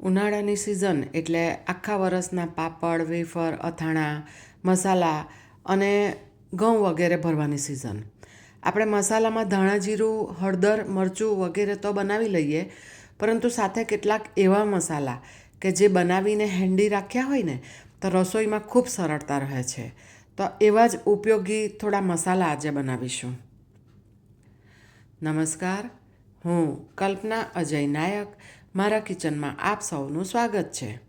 ઉનાળાની સિઝન એટલે આખા વરસના પાપડ, વેફર, અથાણાં, મસાલા અને ઘઉં વગેરે ભરવાની સિઝન આપણે મસાલામાં ધાણા, જીરું, હળદર, મરચું વગેરે તો બનાવી લઈએ, પરંતુ સાથે કેટલાક એવા મસાલા કે જે બનાવીને હેન્ડી રાખ્યા હોય ને, તો રસોઈમાં ખૂબ સરળતા રહે છે. તો એવા જ ઉપયોગી થોડા મસાલા આજે બનાવીશું. નમસ્કાર, હું કલ્પના અજય નાયક મારા કિચનમાં આપ સૌનું સ્વાગત છે.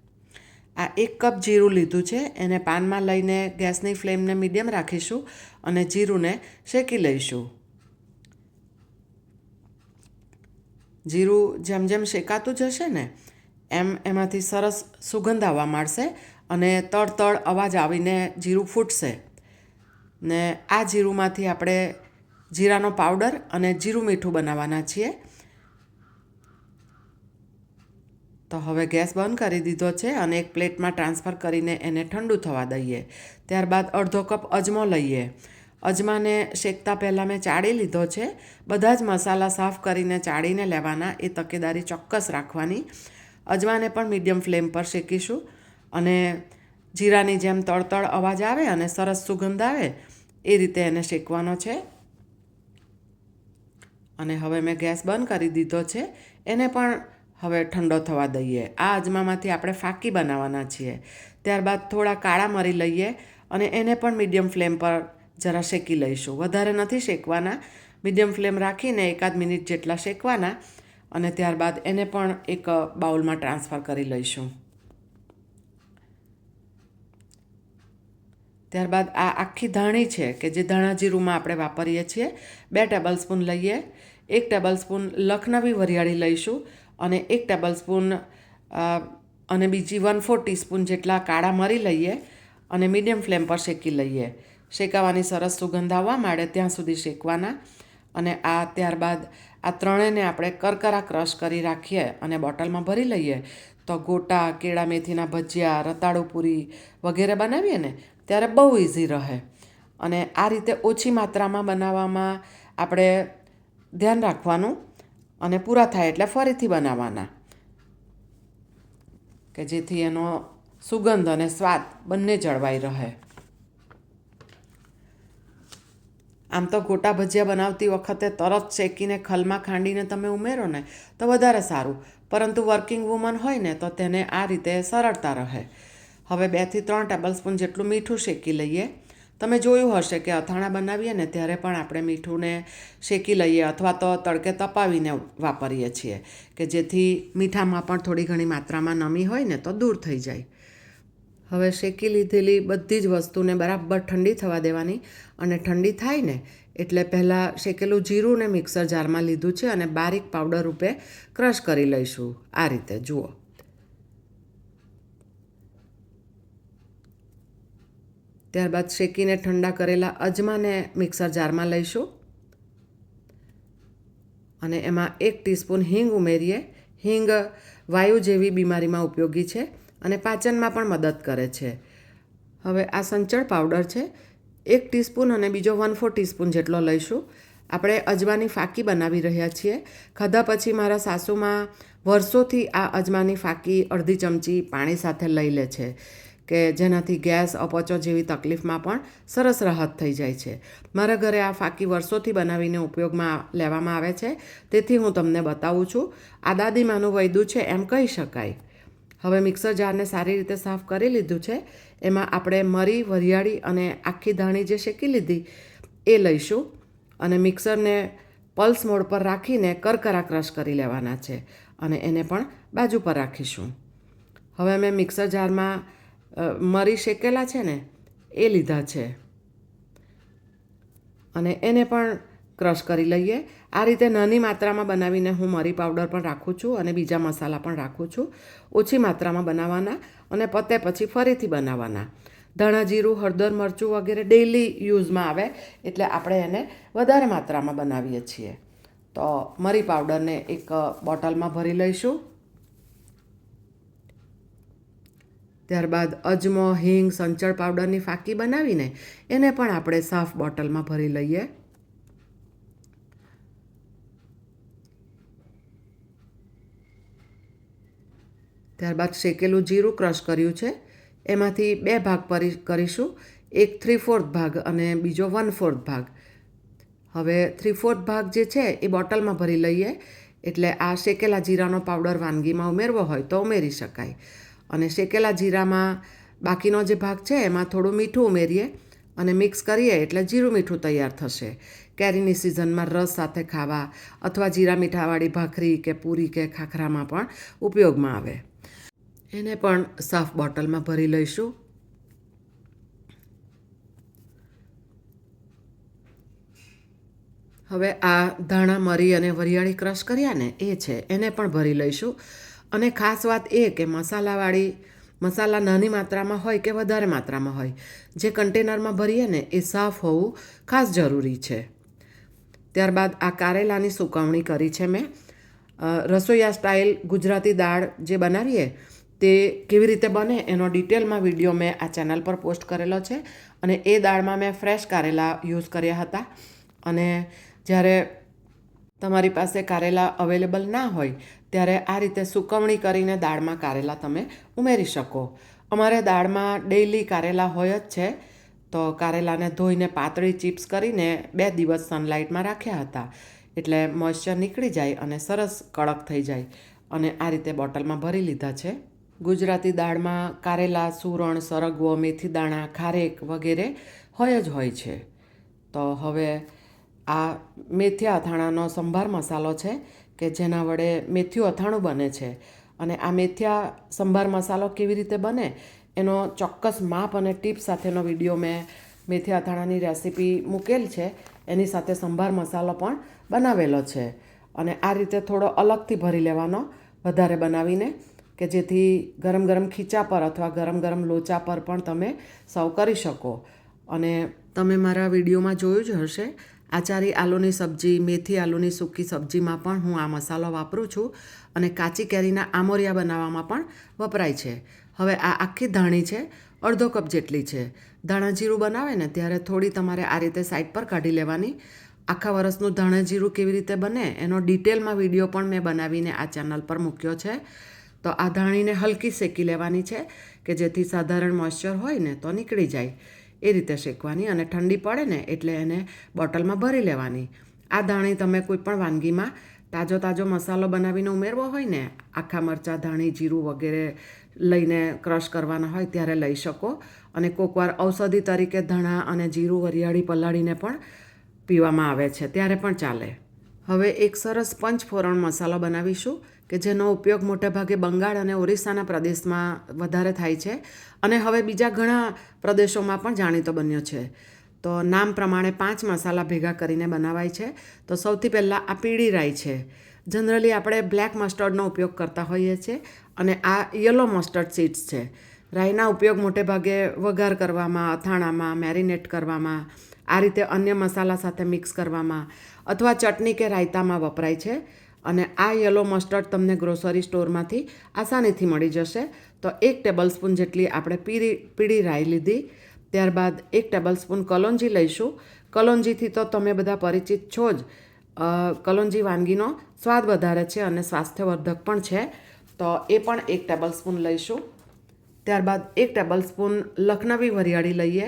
આ એક કપ જીરું લીધું છે, એને પાનમાં લઈને ગેસની ફ્લેમને મીડિયમ રાખીશું અને જીરુંને શેકી લઈશું. જીરું જેમ જેમ શેકાતું જશે ને, એમ એમાંથી સરસ સુગંધ આવવા માંડશે અને તળ અવાજ આવીને જીરું ફૂટશે. ને આ જીરુંમાંથી આપણે જીરાનો પાવડર અને જીરું મીઠું બનાવવાના છીએ. તો હવે ગેસ બંધ કરી દીધો છે અને એક પ્લેટમાં ટ્રાન્સફર કરીને એને ઠંડુ થવા દઈએ. ત્યારબાદ અડધો કપ અજમો લઈએ. અજમાને શેકતા પહેલાં મેં ચાળી લીધો છે. બધા જ મસાલા સાફ કરીને ચાળીને લેવાના, એ તકેદારી ચોક્કસ રાખવાની. અજમાને પણ મીડિયમ ફ્લેમ પર શેકીશું અને જીરાની જેમ તળતળ અવાજ આવે અને સરસ સુગંધ આવે, એ રીતે એને શેકવાનો છે. અને હવે મેં ગેસ બંધ કરી દીધો છે. એને પણ હવે ઠંડો થવા દઈએ. આ અજમામાંથી આપણે ફાકી બનાવવાના છીએ. ત્યારબાદ થોડા કાળા મરી લઈએ અને એને પણ મીડિયમ ફ્લેમ પર જરા શેકી લઈશું. વધારે નથી શેકવાના. મીડિયમ ફ્લેમ રાખીને એકાદ મિનિટ જેટલા શેકવાના અને ત્યારબાદ એને પણ એક બાઉલમાં ટ્રાન્સફર કરી લઈશું. ત્યારબાદ આ આખી ધાણી છે કે જે ધાણા જીરુંમાં આપણે વાપરીએ છીએ, બે ટેબલ સ્પૂન લઈએ, એક ટેબલ સ્પૂન લખનવી વરિયાળી લઈશું અને એક ટેબલ સ્પૂન અને બીજી વન ફોર ટીસ્પૂન જેટલા કાળા મરી લઈએ અને મીડિયમ ફ્લેમ પર શેકી લઈએ. શેકાવાની સરસ સુગંધ આવવા માંડે ત્યાં સુધી શેકવાના. અને આ ત્યારબાદ આ ત્રણેયને આપણે કરકરા ક્રશ કરી રાખીએ અને બોટલમાં ભરી લઈએ. તો ગોટા, કેળા મેથીના ભજીયા, રતાળુ પૂરી વગેરે બનાવીએ ને ત્યારે બહુ ઇઝી રહે. અને આ રીતે ઓછી માત્રામાં બનાવવામાં આપણે ધ્યાન રાખવાનું. અને પૂરા થાય એટલે ફરીથી બનાવવાના. કે જેથી એનો સુગંધ અને સ્વાદ બંને જળવાઈ રહે. આમ તો ગોટા ભજીયા બનાવતી વખતે તરત શેકીને ખલમાં ખાંડીને તમે ઉમેરો ને, તો વધારે સારું. પરંતુ વર્કિંગ વુમન હોય ને, તો તેને આ રીતે સરળતા રહે. હવે બેથી ત્રણ ટેબલ સ્પૂન જેટલું મીઠું શેકી લઈએ. તમે જોયું હશે કે અથાણા બનાવીએ ને ત્યારે પણ આપણે મીઠુંને શેકી લઈએ અથવા તો તડકે તપાવીને વાપરીએ છીએ કે જેથી મીઠામાં પણ થોડી ઘણી માત્રામાં નમી હોય ને તો દૂર થઈ જાય. હવે શેકી લીધેલી બધી જ વસ્તુને બરાબર ઠંડી થવા દેવાની અને ઠંડી થાય ને એટલે પહેલાં શેકેલું જીરું ને મિક્સર જારમાં લીધું છે અને બારીક પાવડર રૂપે ક્રશ કરી લઈશું. આ રીતે જુઓ. ત્યારબાદ શેકીને ઠંડા કરેલા અજમાને મિક્સર જારમાં લઈશું. અને એમાં એક ટીસ્પૂન હિંગ ઉમેરીએ. હિંગ વાયુ જેવી બીમારીમાં ઉપયોગી છે અને પાચનમાં પણ મદદ કરે છે. હવે આ સંચળ પાવડર છે. એક ટીસ્પૂન અને બીજો વન ફોર ટીસ્પૂન જેટલો લઈશું. આપણે અજમાની ફાકી બનાવી રહ્યા છીએ. ખાધા પછી મારા સાસુમાં વર્ષોથી આ અજમાની ફાકી અડધી ચમચી પાણી સાથે લઈ લે છે. કે જેનાથી ગેસ અપચો જેવી તકલીફમાં પણ સરસ રાહત થઈ જાય છે. મારા ઘરે આ ફાકી વર્ષોથી બનાવીને ઉપયોગમાં લેવામાં આવે છે. તેથી હું તમને બતાવું છું. આ દાદીમાનું વૈદું છે એમ કહી શકાય. હવે મિક્સર જારને સારી રીતે સાફ કરી લીધું છે. એમાં આપણે મરી, વરિયાળી અને આખી ધાણી જે શેકી લીધી એ લઈશું અને મિક્સરને પલ્સ મોડ પર રાખીને કરકરા ક્રશ કરી લેવાના છે અને એને પણ બાજુ પર રાખીશું. હવે મેં મિક્સર જારમાં મરી શેકેલા છે ને, એ લીધા છે. અને એને પણ ક્રશ કરી લઈએ. આ રીતે નાની માત્રામાં બનાવીને હું મરી પાવડર પણ રાખું છું અને બીજા મસાલા પણ રાખું છું. ઓછી માત્રામાં બનાવવાના અને પતે પછી ફરીથી બનાવવાના. ધાણા જીરું, હળદર, મરચું વગેરે ડેઈલી યુઝમાં આવે એટલે આપણે એને વધારે માત્રામાં બનાવીએ છીએ. તો મરી પાવડરને એક બોટલમાં ભરી લઈશું. ત્યારબાદ અજમો, હિંગ, સંચળ પાવડરની ફાકી બનાવીને એને પણ આપણે સાફ બોટલમાં ભરી લઈએ. ત્યારબાદ શેકેલું જીરું ક્રશ કર્યું છે. એમાંથી બે ભાગ પરી કરીશું. એક થ્રી ફોર્થ ભાગ અને બીજો વન ફોર્થ ભાગ. હવે થ્રી ફોર્થ ભાગ જે છે એ બોટલમાં ભરી લઈએ. એટલે આ શેકેલા જીરાનો પાવડર વાનગીમાં ઉમેરવો હોય તો ઉમેરી શકાય. અને શેકેલા જીરામાં બાકીનો જે ભાગ છે એમાં થોડું મીઠું ઉમેરીએ અને મિક્સ કરીએ એટલે જીરું મીઠું તૈયાર થશે. કેરીની સિઝનમાં રસ સાથે ખાવા અથવા જીરા મીઠાવાળી ભાખરી કે પૂરી કે ખાખરામાં પણ ઉપયોગમાં આવે. એને પણ સાફ બોટલમાં ભરી લઈશું. હવે આ ધાણા, મરી અને વરિયાળી ક્રશ કર્યા ને એ છે, એને પણ ભરી લઈશું. અને ખાસ વાત એ કે મસાલાવાળી, મસાલા નાની માત્રામાં હોય કે વધારે માત્રામાં હોય, જે કન્ટેનરમાં ભરીએ ને એ સાફ હોવું ખાસ જરૂરી છે. ત્યારબાદ આ કારેલાની સુકવણી કરી છે મેં. રસોઈયા સ્ટાઇલ ગુજરાતી દાળ જે બનાવીએ, તે કેવી રીતે બને એનો ડિટેલમાં વીડિયો મેં આ ચેનલ પર પોસ્ટ કરેલો છે અને એ દાળમાં મેં ફ્રેશ કારેલા યુઝ કર્યા હતા. અને જ્યારે તમારી પાસે કારેલા અવેલેબલ ના હોય ત્યારે આ રીતે સુકવણી કરીને દાળમાં કારેલા તમે ઉમેરી શકો. અમારે દાળમાં ડેઈલી કારેલા હોય જ છે. તો કારેલાને ધોઈને પાતળી ચિપ્સ કરીને બે દિવસ સનલાઇટમાં રાખ્યા હતા. એટલે મોઇશ્ચર નીકળી જાય અને સરસ કડક થઈ જાય. અને આ રીતે બોટલમાં ભરી લીધા છે. ગુજરાતી દાળમાં કારેલા સુરણ સરગવો મેથી દાણા ખારેક વગેરે હોય જ હોય છે. તો હવે આ મેથી અથાણાનો સંભાર મસાલો છે. કે જેના વડે મેથીયું અથાણું બને છે. અને આ મેથિયા સંભાર મસાલો કેવી રીતે બને? એનો ચોક્કસ માપ અને ટીપ સાથેનો વીડિયો મેં મેથી અથાણાની રેસીપી મૂકેલ છે. એની સાથે સંભાર મસાલો પણ બનાવેલો છે. અને આ રીતે થોડો અલગથી ભરી લેવાનો વધારે બનાવીને કે જેથી ગરમ ગરમ ખીચા પર અથવા ગરમ ગરમ લોચા પર પણ તમે સર્વ કરી શકો. અને તમે મારા વિડીયોમાં જોયું જ હશે આચારી આલુની સબ્જી, મેથી આલુની સૂકી સબ્જીમાં પણ હું આ મસાલો વાપરું છું અને કાચી કેરીના આમોરિયા બનાવવામાં પણ વપરાય છે. હવે આ આખી ધાણી છે, અડધો કપ જેટલી છે. ધાણા જીરું બનાવે ને ત્યારે થોડી તમારે આ રીતે સાઈડ પર કાઢી લેવાની. આખા વર્ષનું ધાણા જીરું કેવી રીતે બને એનો ડિટેલમાં વીડિયો પણ મેં બનાવીને આ ચેનલ પર મૂક્યો છે. તો આ ધાણીને હલકી શેકી લેવાની છે કે જેથી સાધારણ મોઇશ્ચર હોય ને તો નીકળી જાય. એ રીતે શેકવાની અને ઠંડી પડે ને એટલે એને બોટલમાં ભરી લેવાની. આ ધાણી તમે કોઈ પણ વાનગીમાં તાજો તાજો મસાલો બનાવીને ઉમેરવો હોય ને, આખા મરચાં, ધાણી, જીરું વગેરે લઈને ક્રશ કરવાના હોય ત્યારે લઈ શકો. અને કોકવાર ઔષધિ તરીકે ધાણા અને જીરું વરિયાળી પલાળીને પણ પીવામાં આવે છે, ત્યારે પણ ચાલે. હવે એક સરસ પંચફોરણ મસાલો બનાવીશું કે જેનો ઉપયોગ મોટેભાગે બંગાળ અને ઓરિસ્સાના પ્રદેશમાં વધારે થાય છે. અને હવે બીજા ઘણા પ્રદેશોમાં પણ જાણીતો બન્યો છે. તો નામ પ્રમાણે પાંચ મસાલા ભેગા કરીને બનાવાય છે. તો સૌથી પહેલાં આ પીળી રાઈ છે. જનરલી આપણે બ્લેક મસ્ટર્ડનો ઉપયોગ કરતા હોઈએ છીએ અને આ યલો મસ્ટર્ડ સીડ્સ છે. રાઈના ઉપયોગ મોટેભાગે વઘાર કરવામાં, અથાણામાં, મેરિનેટ કરવામાં, આ રીતે અન્ય મસાલા સાથે મિક્સ કરવામાં અથવા ચટણી કે રાયતામાં વપરાય છે. અને આ યલો મસ્ટર્ડ તમને ગ્રોસરી સ્ટોરમાંથી આસાનીથી મળી જશે. તો એક ટેબલ સ્પૂન જેટલી આપણે પીળી પીળી રાઈ લીધી. ત્યારબાદ એક ટેબલ સ્પૂન કલોંજી લઈશું. કલોંજીથી તો તમે બધા પરિચિત છો જ. કલોંજી વાનગીનો સ્વાદ વધારે છે અને સ્વાસ્થ્યવર્ધક પણ છે. તો એ પણ એક ટેબલ સ્પૂન લઈશું. ત્યારબાદ એક ટેબલ સ્પૂન લખનવી વરિયાળી લઈએ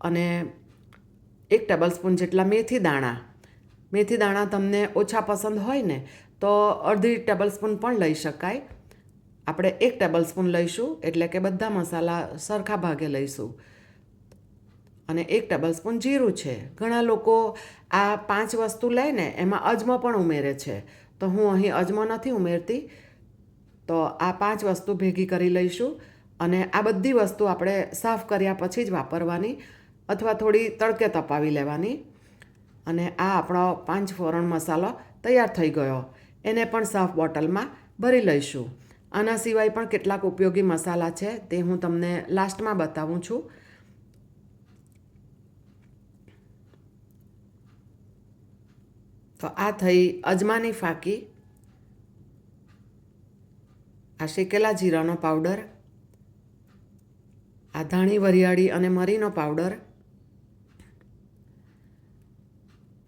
અને એક ટેબલ સ્પૂન જેટલા મેથી દાણા. મેથી દાણા તમને ઓછા પસંદ હોય ને, તો અડધી ટેબલ સ્પૂન પણ લઈ શકાય. આપણે એક ટેબલ સ્પૂન લઈશું, એટલે કે બધા મસાલા સરખા ભાગે લઈશું. અને એક ટેબલ સ્પૂન જીરું છે. ઘણા લોકો આ પાંચ વસ્તુ લઈને એમાં અજમો પણ ઉમેરે છે. તો હું અહીં અજમો નથી ઉમેરતી. તો આ પાંચ વસ્તુ ભેગી કરી લઈશું. અને આ બધી વસ્તુ આપણે સાફ કર્યા પછી જ વાપરવાની અથવા થોડી તડકે તપાવી લેવાની. અને આ આપણો પાંચ ફોરણ મસાલો તૈયાર થઈ ગયો. એને પણ સાફ બોટલમાં ભરી લઈશું. આના સિવાય પણ કેટલાક ઉપયોગી મસાલા છે તે હું તમને લાસ્ટમાં બતાવું છું. તો આ થઈ અજમાની ફાકી. આ શેકેલા જીરાનો પાવડર. આ ધાણી, વરિયાળી અને મરીનો પાવડર.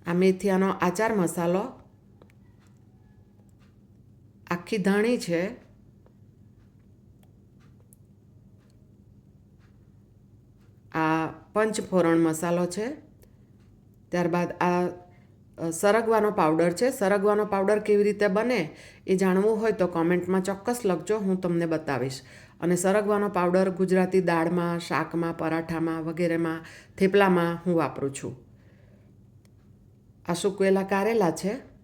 આ મેથીયાનો આચાર મસાલો. આખી ધાણી છે. આ પંચફોરણ મસાલો છે. ત્યારબાદ આ સરગવાનો પાવડર છે. સરગવાનો પાવડર કેવી રીતે બને એ જાણવું હોય તો કોમેન્ટમાં ચોક્કસ લખજો, હું તમને બતાવીશ. અને સરગવાનો પાવડર ગુજરાતી દાળમાં, શાકમાં, પરાઠામાં વગેરેમાં, થેપલામાં હું વાપરું છું. આ સૂકવેલા કારેલા છે.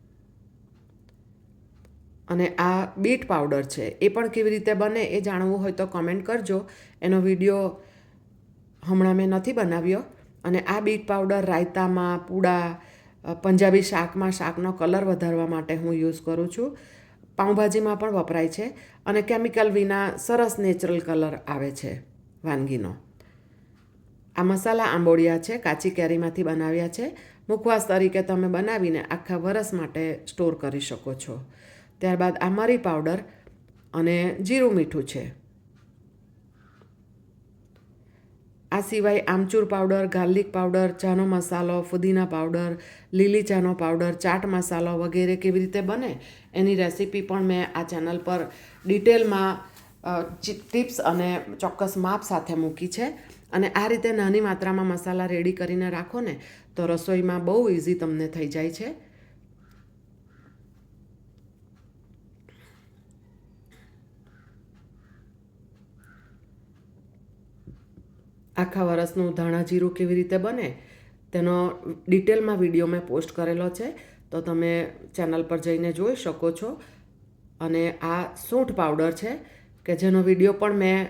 અને આ બીટ પાવડર છે. એ પણ કેવી રીતે બને એ જાણવું હોય તો કોમેન્ટ કરજો. એનો વીડિયો હમણાં મેં નથી બનાવ્યો. અને આ બીટ પાવડર રાયતામાં, પૂડા પંજાબી શાકમાં, શાકનો કલર વધારવા માટે હું યુઝ કરું છું. પાઉંભાજીમાં પણ વપરાય છે. અને કેમિકલ વિના સરસ નેચરલ કલર આવે છે, વાનગીનો. આ મસાલા આંબોડિયા છે, કાચી કેરીમાંથી બનાવ્યા છે. મુખવાસ તરીકે તમે બનાવીને આખા વરસ માટે સ્ટોર કરી શકો છો. ત્યારબાદ આ મરી પાવડર અને જીરું મીઠું છે. આ સિવાય આમચૂર પાવડર, ગાર્લિક પાવડર, ચાનો મસાલો, ફુદીના પાવડર, લીલી ચાનો પાવડર, ચાટ મસાલો વગેરે કેવી રીતે બને એની રેસીપી પણ મેં આ ચેનલ પર ડિટેલમાં ટિપ્સ અને ચોક્કસ માપ સાથે મૂકી છે. અને આ રીતે નાની માત્રામાં મસાલા રેડી કરીને રાખો ને, તો રસોઈમાં બહુ ઇઝી તમને થઈ જાય છે. આખા વરસનું ધાણા જીરું કેવી રીતે બને, તેનો ડિટેલમાં વીડિયો મેં પોસ્ટ કરેલો છે. તો તમે ચેનલ પર જઈને જોઈ શકો છો. અને આ સૂંઠ પાવડર છે, કે જેનો વીડિયો પણ મેં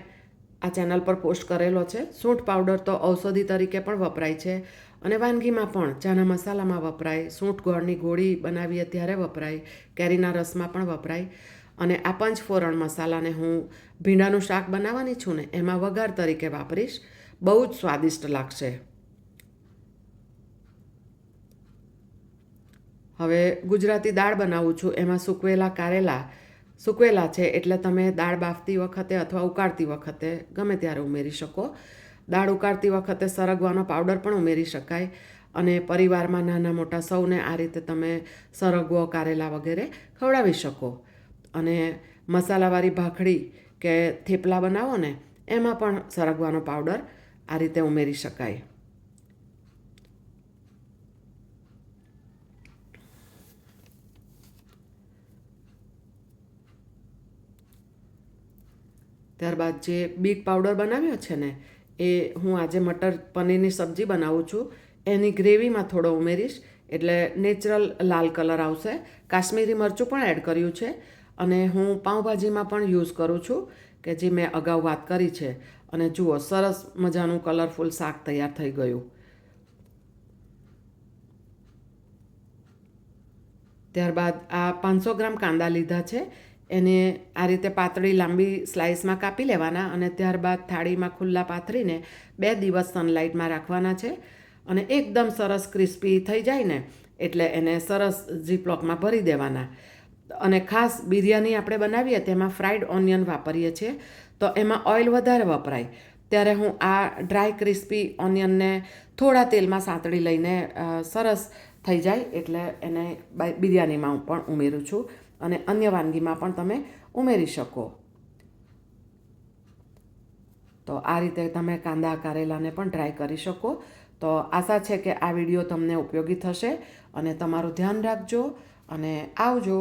આ ચેનલ પર પોસ્ટ કરેલો છે. સૂંઠ પાવડર તો ઔષધિ તરીકે પણ વપરાય છે અને વાનગીમાં પણ ચાના મસાલામાં વપરાય, સૂંઠ ગોળની ગોળી બનાવીએ ત્યારે વપરાય, કેરીના રસમાં પણ વપરાય. અને આ પંચફોરણ મસાલાને હું ભીંડાનું શાક બનાવવાની છું ને, એમાં વઘાર તરીકે વાપરીશ. બહુ જ સ્વાદિષ્ટ લાગશે. હવે ગુજરાતી દાળ બનાવું છું, એમાં સૂકવેલા કારેલા સૂકવેલા છે એટલે તમે દાળ બાફતી વખતે અથવા ઉકાળતી વખતે ગમે ત્યારે ઉમેરી શકો. દાળ ઉકાળતી વખતે સરગવાનો પાવડર પણ ઉમેરી શકાય અને પરિવારમાં નાના મોટા સૌને આ રીતે તમે સરગવો, કારેલા વગેરે ખવડાવી શકો. અને મસાલાવાળી ભાખડી કે થેપલા બનાવો ને, એમાં પણ સરગવાનો પાવડર આ રીતે ઉમેરી શકાય. ત્યારબાદ જે બીટ પાવડર બનાવ્યો છે ને, એ હું આજે મટર પનીરની સબ્જી બનાવું છું. એની ગ્રેવીમાં થોડો ઉમેરીશ, એટલે નેચરલ લાલ કલર આવશે. કાશ્મીરી મરચું પણ એડ કર્યું છે અને હું પાઉંભાજીમાં પણ યુઝ કરું છું, કે જે મેં અગાઉ વાત કરી છે. અને જુઓ, સરસ મજાનું કલરફુલ શાક તૈયાર થઈ ગયું. ત્યારબાદ આ પાંચસો ગ્રામ કાંદા લીધા છે. એને આ રીતે પાતળી લાંબી સ્લાઇસમાં કાપી લેવાના અને ત્યારબાદ થાળીમાં ખુલ્લા પાથરીને બે દિવસ સનલાઇટમાં રાખવાના છે અને એકદમ સરસ ક્રિસ્પી થઈ જાય ને એટલે એને સરસ ઝીપલોકમાં ભરી દેવાના. અને ખાસ બિરયાની આપણે બનાવીએ તેમાં ફ્રાઈડ ઓનિયન વાપરીએ છીએ, તો એમાં ઓઇલ વધારે વપરાય. ત્યારે હું આ ડ્રાય ક્રિસ્પી ઓનિયનને થોડા તેલમાં સાંતળી લઈને સરસ થઈ જાય એટલે એને બિરયાનીમાં હું પણ ઉમેરું છું. અને અન્ય વાનગીમાં પણ તમે ઉમેરી શકો. તો આ રીતે તમે કાંદા, કારેલાને પણ ટ્રાય કરી શકો. તો આશા છે કે આ વીડિયો તમને ઉપયોગી થશે અને તમારું ધ્યાન રાખજો અને આવજો.